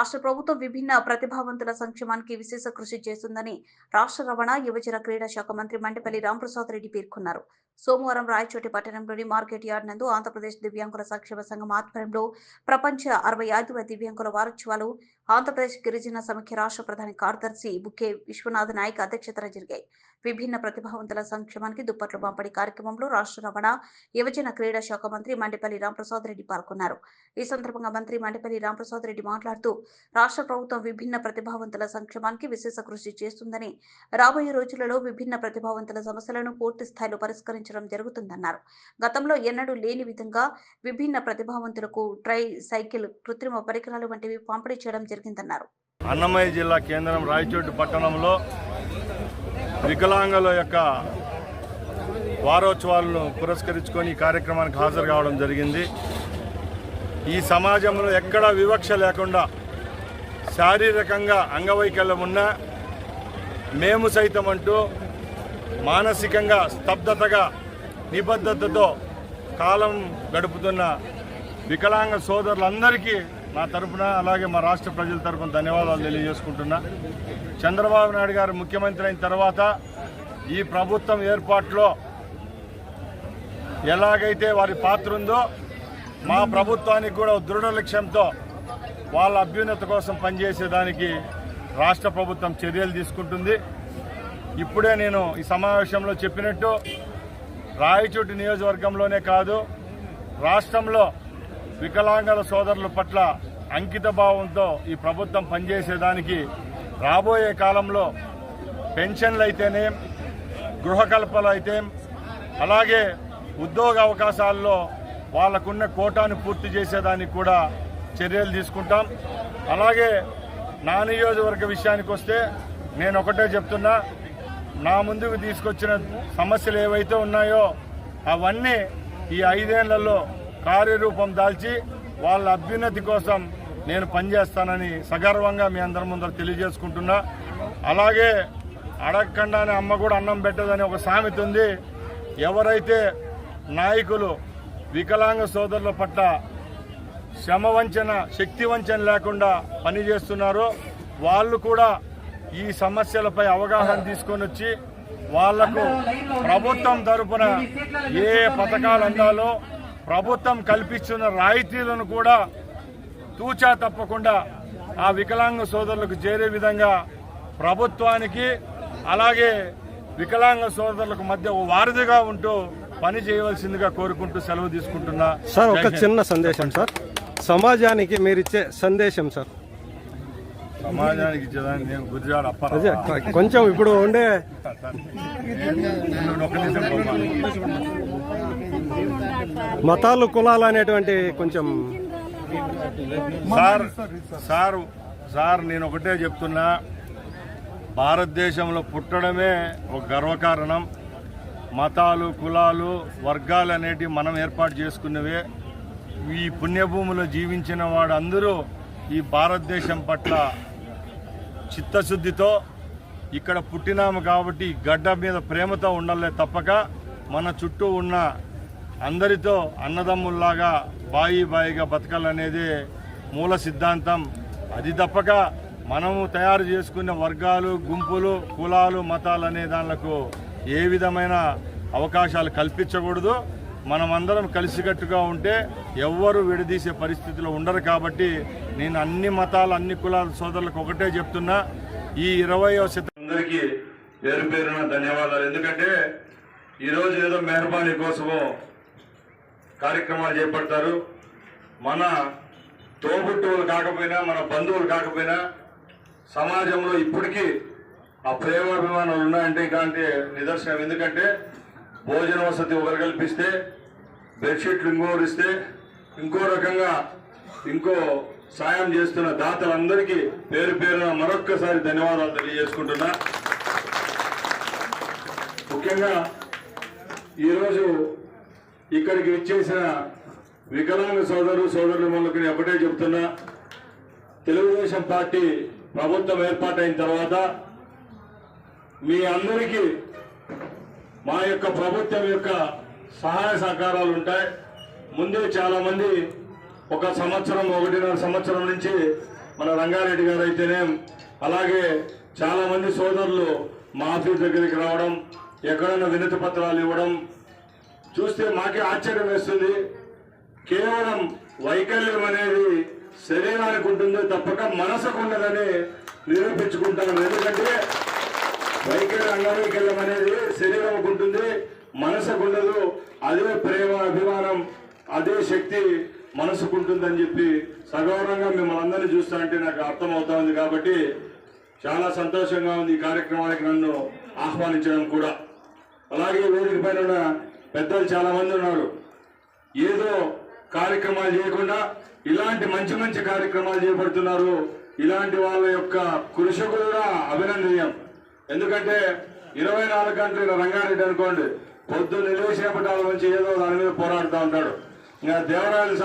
రాష్ట్ర ప్రభుత్వం విభిన్న ప్రతిభావంతుల సంక్షేమానికి విశేష కృషి చేస్తుందని రాష్ట్ర రవాణా యువజన క్రీడా శాఖ మంత్రి మండిపల్లి రాంప్రసాద్ రెడ్డి పేర్కొన్నారు. సోమవారం రాయచోటి పట్టణంలోని మార్కెట్ యార్డ్ నందు ఆంధ్రప్రదేశ్ దివ్యాంగుల సంక్షేమ సంఘం ఆధ్వర్యంలో ప్రపంచ అరవై ఐదవ దివ్యాంగుల వారోత్సవాలు ఆంధ్రప్రదేశ్ గిరిజన సమఖ్య రాష్ట్ర ప్రధాన కార్యదర్శి బుకే విశ్వనాథ్ నాయక్ అధ్యక్షతన జరిగాయి. విభిన్న ప్రతిభావంతుల సంక్షేమానికి దుప్పట్లు పంపిణీ కార్యక్రమంలో రాష్ట్ర రవాణా యువజన క్రీడా శాఖ మంత్రి మండిపల్లి రాంప్రసాద్ రెడ్డి పాల్గొన్నారు. ఈ సందర్భంగా మంత్రి మండిపల్లి రాంప్రసాద్ రెడ్డి మాట్లాడుతూ రాష్ట్ర ప్రభుత్వం విభిన్న ప్రతిభావంతుల సంక్షేమానికి విశేష కృషి చేస్తుందని రాబోయే రోజులలో విభిన్న ప్రతిభావంతుల సమస్యలను పూర్తి స్థాయిలో పరిష్కరించడం జరుగుతుందన్నారు. గతంలో ఎన్నడూ లేని విధంగా విభిన్న ప్రతిభావంతులకు ట్రై సైకిల్ కృత్రిమ పరికరాలు వంటివి పంపిణీ చేయడం జరిగిందన్నారు. అన్నమయ్య జిల్లా కేంద్రం రాయచోటి పట్టణంలో వికలాంగుల యొక్క వారోత్సవాలను పురస్కరించుకొని ఈ కార్యక్రమానికి హాజరు కావడం జరిగింది. ఈ సమాజంలో ఎక్కడా వివక్ష లేకుండా శారీరకంగా అంగవైకల్యం ఉన్న మేము సైతం అంటూ మానసికంగా స్తబ్దతగా నిబద్ధతతో కాలం గడుపుతున్న వికలాంగ సోదరులందరికీ నా తరపున అలాగే మా రాష్ట్ర ప్రజల తరపున ధన్యవాదాలు తెలియజేసుకుంటున్నా. చంద్రబాబు నాయుడు గారు ముఖ్యమంత్రి అయిన తర్వాత ఈ ప్రభుత్వం ఏర్పాటులో ఎలాగైతే వారి పాత్ర ఉందో మా ప్రభుత్వానికి కూడా దృఢ లక్ష్యంతో వాళ్ళ అభ్యున్నత కోసం పనిచేసేదానికి రాష్ట్ర ప్రభుత్వం చర్యలు తీసుకుంటుంది. ఇప్పుడే నేను ఈ సమావేశంలో చెప్పినట్టు రాయచోటి నియోజకవర్గంలోనే కాదు రాష్ట్రంలో వికలాంగుల సోదరుల పట్ల అంకిత భావంతో ఈ ప్రభుత్వం పనిచేసేదానికి రాబోయే కాలంలో పెన్షన్లు అయితేనేం గృహకల్పలు అయితే అలాగే ఉద్యోగ అవకాశాల్లో వాళ్ళకున్న కోటాను పూర్తి చేసేదానికి కూడా చర్యలు తీసుకుంటాం. అలాగే నా నియోజకవర్గ విషయానికి వస్తే నేను ఒకటే చెప్తున్నా నా ముందుకు తీసుకొచ్చిన సమస్యలు ఏవైతే ఉన్నాయో అవన్నీ ఈ ఐదేళ్ళలో కార్యరూపం దాల్చి వాళ్ళ అభ్యున్నతి కోసం నేను పనిచేస్తానని సగర్వంగా మీ అందరి ముందర తెలియజేసుకుంటున్నా. అలాగే అడగకుండానే అమ్మ కూడా అన్నం పెట్టదని ఒక సామెత ఉంది. ఎవరైతే నాయకులు వికలాంగ సోదరుల పట్ల శ్రమ వంచన శక్తి వంచన లేకుండా పనిచేస్తున్నారో వాళ్ళు కూడా ఈ సమస్యలపై అవగాహన తీసుకొని వచ్చి వాళ్ళకు ప్రభుత్వం తరపున ఏ పథకాలు అందాలో ప్రభుత్వం కల్పిస్తున్న రాయితీలను కూడా తూచా తప్పకుండా ఆ వికలాంగ సోదరులకు చేరే విధంగా ప్రభుత్వానికి అలాగే వికలాంగ సోదరులకు మధ్య వారధిగా ఉంటూ పని చేయవలసిందిగా కోరుకుంటూ సెలవు తీసుకుంటున్నా. సార్ ఒక. చిన్న సందేశం సార్. సమాజానికి మీరిచ్చే సందేశం సార్. సమాజానికి ఇచ్చేదాన్ని నేను కొంచెం ఇప్పుడు ఉండే మతాలు కులాలు అనేటువంటి కొంచెం సార్ సార్ సార్ నేను ఒకటే చెప్తున్నా. భారతదేశంలో పుట్టడమే ఒక గర్వకారణం. మతాలు కులాలు వర్గాలు అనేటివి మనం ఏర్పాటు చేసుకున్నవే. ఈ పుణ్యభూమిలో జీవించిన వాడందరూ ఈ భారతదేశం పట్ల చిత్తశుద్ధితో ఇక్కడ పుట్టినాము కాబట్టి గడ్డ మీద ప్రేమతో ఉండాలే తప్పక. మన చుట్టూ ఉన్న అందరితో అన్నదమ్ముల్లాగా బాయి బాయిగా బతకాలనేది మూల సిద్ధాంతం. అది తప్పక మనము తయారు చేసుకున్న వర్గాలు గుంపులు కులాలు మతాలు అనే దానిలకు ఏ విధమైన అవకాశాలు కల్పించకూడదు. మనమందరం కలిసికట్టుగా ఉంటే ఎవ్వరు విడదీసే పరిస్థితిలో ఉండరు కాబట్టి నేను అన్ని మతాలు అన్ని కులాల సోదరులకు ఒకటే చెప్తున్నా. ఈ ఇరవయో శతాబ్దానికి పేరు పేరున ధన్యవాదాలు. ఎందుకంటే ఈరోజు ఏదో మెహర్బానీ కోసమో కార్యక్రమాలు చేపడతారు. మన తోబుట్టువులు కాకపోయినా మన బంధువులు కాకపోయినా సమాజంలో ఇప్పటికీ ఆ ప్రేమాభిమానాలు ఉన్నాయంటే ఇలాంటి నిదర్శనం. ఎందుకంటే భోజన వసతి ఒకరు కల్పిస్తే బెడ్షీట్లు ఇంకోరు ఇస్తే ఇంకో రకంగా ఇంకో సాయం చేస్తున్న దాతలందరికీ పేరు పేరున మరొక్కసారి ధన్యవాదాలు తెలియజేసుకుంటున్నా. ముఖ్యంగా ఈరోజు ఇక్కడికి విచ్చేసిన వికలాంగ సోదరు సోదరులు మనకు ఒకటే చెప్తున్నా. తెలుగుదేశం పార్టీ ప్రభుత్వం ఏర్పాటైన తర్వాత మీ అందరికీ మా యొక్క ప్రభుత్వం యొక్క సహాయ సహకారాలు ఉంటాయి. ముందే చాలామంది ఒక సంవత్సరం ఒకటిన్నర సంవత్సరం నుంచి మన రంగారెడ్డి గారు అయితేనే అలాగే చాలామంది సోదరులు మా ఆఫీస్ దగ్గరికి రావడం ఎక్కడైనా వినతి పత్రాలు ఇవ్వడం చూస్తే మాకే ఆశ్చర్యం వేస్తుంది. కేవలం వైకల్యం అనేది శరీరానికి ఉంటుంది తప్పక మనసుకు ఉండదని నిరూపించుకుంటాను. ఎందుకంటే వైకల్య అంగవైకల్యం అనేది శరీరంకు ఉంటుంది మనసుకు ఉండదు. అదే ప్రేమ అభిమానం అదే శక్తి మనసుకు ఉంటుందని చెప్పి సగౌరవంగా మిమ్మల్ని అందరినీ చూస్తా అంటే నాకు అర్థమవుతా ఉంది కాబట్టి చాలా సంతోషంగా ఉంది ఈ కార్యక్రమానికి నన్ను ఆహ్వానించడం కూడా. అలాగే వేదిక పైన పెద్దలు చాలా మంది ఉన్నారు. ఏదో కార్యక్రమాలు చేయకుండా ఇలాంటి మంచి మంచి కార్యక్రమాలు చేపడుతున్నారు. ఇలాంటి వాళ్ళ యొక్క కృషి కూడా అభినందనీయం. ఎందుకంటే ఇరవై నాలుగు గంటలు ఇలా రంగారెడ్డి అనుకోండి పొద్దున్న లేచేపటాల నుంచి ఏదో దాని మీద పోరాడుతూ ఉంటాడు ఇంకా దేవరాయలు